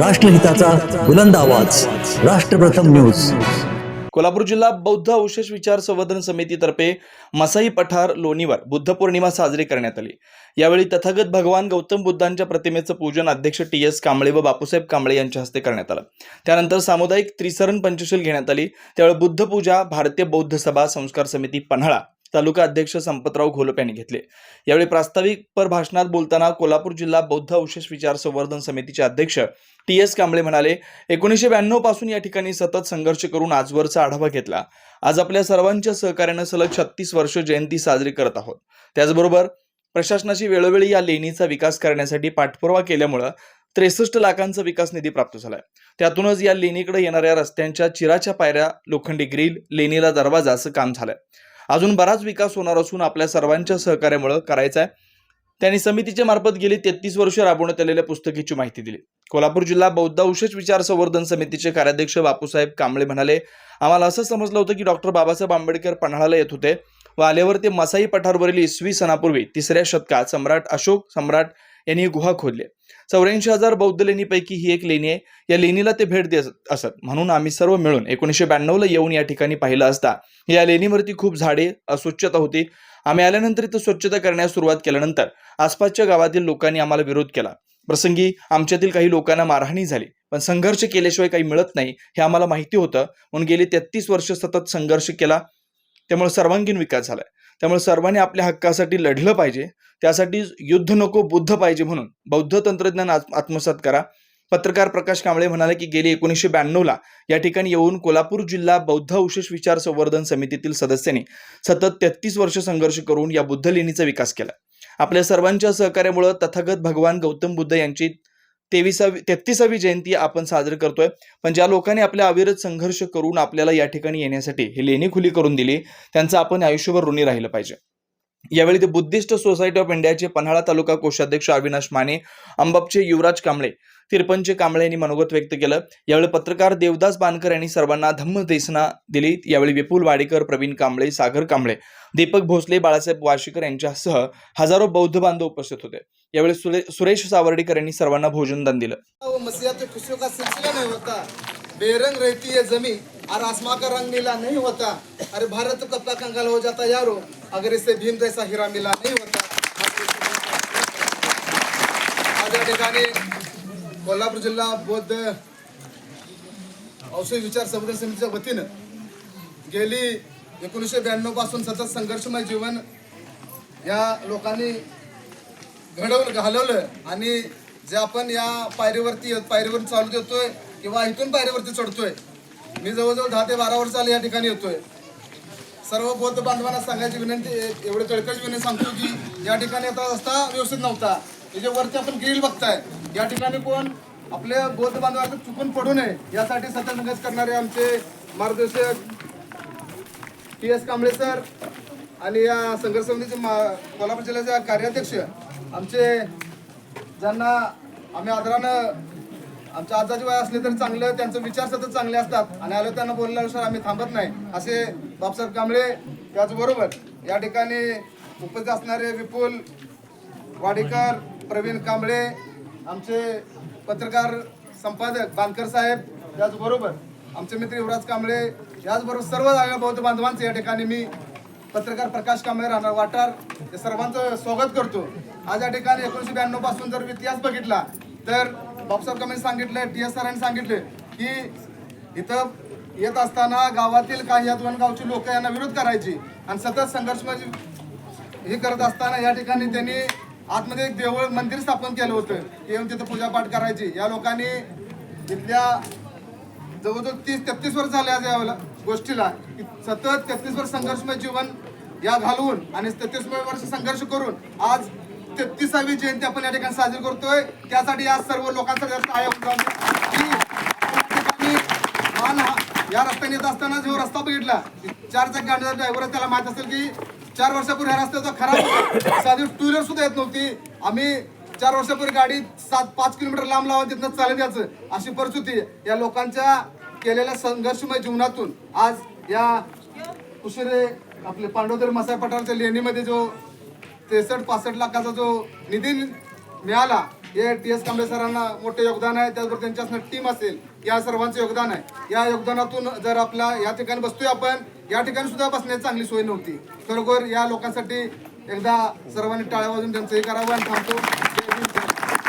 राष्ट्रहिताचा बुलंद आवाज. राष्ट्रप्रथम न्यूज. कोल्हापूर जिल्हा बौद्ध अवशेष विचार संवर्धन समितीतर्फे मसाई पठार लोणीवर बुद्ध पौर्णिमा साजरी करण्यात आली. यावेळी तथागत भगवान गौतम बुद्धांच्या प्रतिमेचं पूजन अध्यक्ष टी एस कांबळे व बापूसाहेब कांबळे यांच्या हस्ते करण्यात आलं. त्यानंतर सामुदायिक त्रिसरण पंचशील घेण्यात आली. त्यावेळी बुद्ध पूजा भारतीय बौद्ध सभा संस्कार समिती पन्हाळा तालुका अध्यक्ष संपतराव घोलप यांनी घेतले. यावेळी प्रास्ताविक पर भाषणात बोलताना कोल्हापूर जिल्हा बौद्ध अवशेष विचार संवर्धन समितीचे अध्यक्ष टी एस कांबळे म्हणाले एकोणीसशे ब्याण्णवपासून या ठिकाणी सतत संघर्ष करून आजवरचा आढावा घेतला. आज आपल्या सर्वांच्या सहकार्यानं सलग छत्तीस वर्ष जयंती साजरी करत आहोत. त्याचबरोबर प्रशासनाची वेळोवेळी या लेणीचा विकास करण्यासाठी पाठपुरावा केल्यामुळं त्रेसष्ट लाखांचा विकास निधी प्राप्त झालाय. त्यातूनच या लेणीकडे येणाऱ्या रस्त्यांच्या चिराच्या पायऱ्या लोखंडी ग्रिल लेणीला दरवाजा असं काम झालंय. अजून बराच विकास होणार असून आपल्या सर्वांच्या सहकार्यामुळे करायचा आहे त्यांनी समितीच्या मार्फत गेली तेहतीस वर्ष राबवण्यात आलेल्या पुस्तकीची माहिती दिली. कोल्हापूर जिल्हा बौद्ध विचार संवर्धन समितीचे कार्याध्यक्ष बापूसाहेब कांबळे म्हणाले आम्हाला असं समजलं होतं की डॉक्टर बाबासाहेब आंबेडकर पन्हाळाला येत होते. व आल्यावर ते मसाई पठारवरील इसवी सणापूर्वी तिसऱ्या शतकात सम्राट अशोक सम्राट यांनी ही गुहा खोदली. चौऱ्याऐंशी हजार बौद्ध लेणीपैकी ही एक लेणी आहे. या लेणीला ते भेट देत असत. म्हणून आम्ही सर्व मिळून एकोणीसशे ब्याण्णवला येऊन या ठिकाणी पाहिलं असता. या लेणीवरती खूप झाडे अस्वच्छता होती. आम्ही आल्यानंतर इथं स्वच्छता करण्यास सुरुवात केल्यानंतर आसपासच्या गावातील लोकांनी आम्हाला विरोध केला. प्रसंगी आमच्यातील काही लोकांना मारहाणी झाली. पण संघर्ष केल्याशिवाय काही मिळत नाही हे आम्हाला माहिती होतं. म्हणून गेली तेहतीस वर्ष सतत संघर्ष केला. त्यामुळे सर्वांगीण विकास झालाय त्यामुळे सर्वांनी आपल्या हक्कासाठी लढलं पाहिजे. त्यासाठी युद्ध नको बुद्ध पाहिजे म्हणून. बौद्ध तंत्रज्ञान आत्मसात करा. पत्रकार प्रकाश कांबळे म्हणाले की गेली एकोणीसशे ब्याण्णवला या ठिकाणी येऊन कोल्हापूर जिल्हा बौद्ध अवशेष विचार संवर्धन समितीतील सदस्यांनी सतत तेहतीस वर्ष संघर्ष करून या बुद्ध लेणीचा विकास केला. आपल्या सर्वांच्या सहकार्यामुळे तथागत भगवान गौतम बुद्ध यांची तेविसावी तेहतीसावी जयंती आपण साजरी करतोय. पण ज्या लोकांनी आपल्या अविरत संघर्ष करून आपल्याला या ठिकाणी येण्यासाठी ही लेणी खुली करून दिली त्यांचं आपण आयुष्यभर ऋणी राहिलं पाहिजे. यावेळी ते बुद्धिस्ट सोसायटी ऑफ इंडियाचे पन्हाळा तालुका कोषाध्यक्ष अविनाश माने अंबाबचे युवराज कांबळे तिरपंचे कांबळे यांनी मनोगत व्यक्त केलं. यावेळी पत्रकार देवदास बानकर यांनी सर्वांना धम्म देसना दिली. यावेळी विपुल वाडेकर प्रवीण कांबळे सागर कांबळे दीपक भोसले बाळासाहेब वाशीकर यांच्यासह हजारो बौद्ध बांधव उपस्थित होते. यावेळी सुरे- सुरेश सावर्डीकर यांनी सर्वांना भोजनदान दिलं. तो का सिलसिला होता? बेरंग रहती है जमीन. और आसमां का रंग नीला नहीं होता। अरे भारत कब कंगाल हो जाता यारो। अगर इससे भीम जैसा हीरा मिला नहीं होता आज या ठिकाणी कोल्हापूर जिल्हा बौद्ध औषध विचार संवर्धन समितीच्या वतीनं गेली एकोणीसशे ब्याण्णवपासून सतत संघर्षमय जीवन या लोकांनी घडवलं घालवलं आणि जे आपण या पायरीवरती पायरीवर चालू देतोय किंवा इथून पायरीवरती चढतोय मी जवळजवळ दहा ते बारा वर्ष आले या ठिकाणी येतोय. सर्व बौद्ध बांधवांना सांगायची विनंती एवढे कळकळी विनंती सांगतो की या ठिकाणी आता रस्ता व्यवस्थित नव्हता. हे जे वरती आपण ग्रील बघताय या ठिकाणी कोण आपल्या बौद्ध बांधवांना चुकून पडू नये यासाठी सतत संघर्ष करणारे आमचे मार्गदर्शक टी एस कांबळे सर आणि या संघर्ष समितीचे मा- कोल्हापूर जिल्ह्याचे कार्याध्यक्ष आमचे ज्यांना आम्ही आदरानं आमच्या आजाची वय असले तरी चांगलं त्यांचं विचार सतत चांगले असतात. आणि आलं त्यांना बोलल्यानुसार आम्ही थांबत नाही. असे बापसाहेब कांबळे त्याचबरोबर या ठिकाणी उपस्थित असणारे विपुल वाडेकर प्रवीण कांबळे आमचे पत्रकार संपादक बांधकर साहेब त्याचबरोबर आमचे मित्र युवराज कांबळे याचबरोबर सर्व झालेल्या बौद्ध बांधवांचे या ठिकाणी मी पत्रकार प्रकाश कांबळे राहणार वाटार या सर्वांचं स्वागत करतो. आज या ठिकाणी एकोणीसशे ब्याण्णवपासून जर इतिहास बघितला तर बापसाहेब कांबळे सांगितलं टी एस सरांनी सांगितले की इथं येत असताना गावातील काही या दोन गावची लोक यांना विरोध करायची आणि सतत संघर्ष हे करत असताना या ठिकाणी त्यांनी आतमध्ये एक देवळ मंदिर स्थापन केलं होतं. येऊन तिथं पूजापाठ करायची. या लोकांनी इथल्या जवळजवळ तीस तेहतीस वर्ष झाले आज या गोष्टीला. सतत तेहतीस वर्ष संघर्षमय जीवन या घालवून आणि तेहतीस वर्ष संघर्ष करून आज तेहतीसावी जयंती आपण या ठिकाणी साजरी करतोय. त्यासाठी या सर्व लोकांचा जास्त या रस्त्याने येत असताना जो रस्ता बघितला चार चाकी गाडीचा ड्रायव्हर त्याला माहीत असेल की चार वर्षापूर्वी ह्या रस्त्याचा खराब साधी टू व्हीलर सुद्धा येत नव्हती. आम्ही चार वर्षापूर्वी गाडी सात पाच किलोमीटर लांब लावा तिथनं चालत यायचं. अशी परिस्थिती या लोकांच्या केलेल्या संघर्षमय जीवनातून आज या उशिरे आपले पांडवधर मसाई पठारच्या लेणीमध्ये जो त्रेसष्ट पासष्ट लाखाचा जो निधी मिळाला हे टी एस कांबळे सरांना मोठे योगदान आहे. त्याचबरोबर त्यांच्या टीम असेल या सर्वांचं योगदान आहे. या योगदानातून जर आपला या ठिकाणी बसतोय आपण या ठिकाणी सुद्धा बसण्याची चांगली सोय नव्हती. खरोखर या लोकांसाठी एकदा सर्वांनी टाळ्या वाजून त्यांचं हे करावं आणि थांबतो.